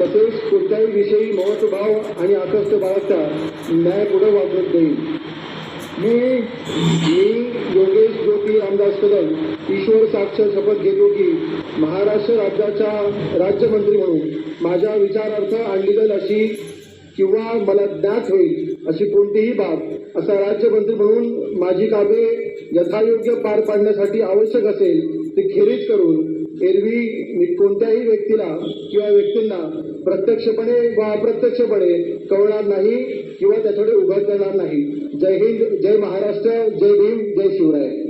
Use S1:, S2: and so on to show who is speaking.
S1: तसेच कोणत्याही विषयी महत्वभाव आणि आकर्ष बाळगता पुढे वागणूक नाही मी मी योगेश ज्योती रामदास कदम ईश्वर साक्ष शपथ घेतो की महाराष्ट्र राज्याच्या राज्यमंत्री म्हणून माझ्या विचारार्थ आणली जाईल अशी किंवा मला ज्ञात होईल अशी कोणतीही बाब असा राज्यमंत्री म्हणून माझी कामे यथायोग्य पार पाडण्यासाठी आवश्यक असेल ते खेरीज करून एरवी मी कोणत्याही व्यक्तीला किंवा व्यक्तींना प्रत्यक्षपणे वा अप्रत्यक्षपणे कळणार नाही किंवा त्याच्याकडे उभं करणार नाही. जय हिंद जय महाराष्ट्र जय भीम जय शिवराय.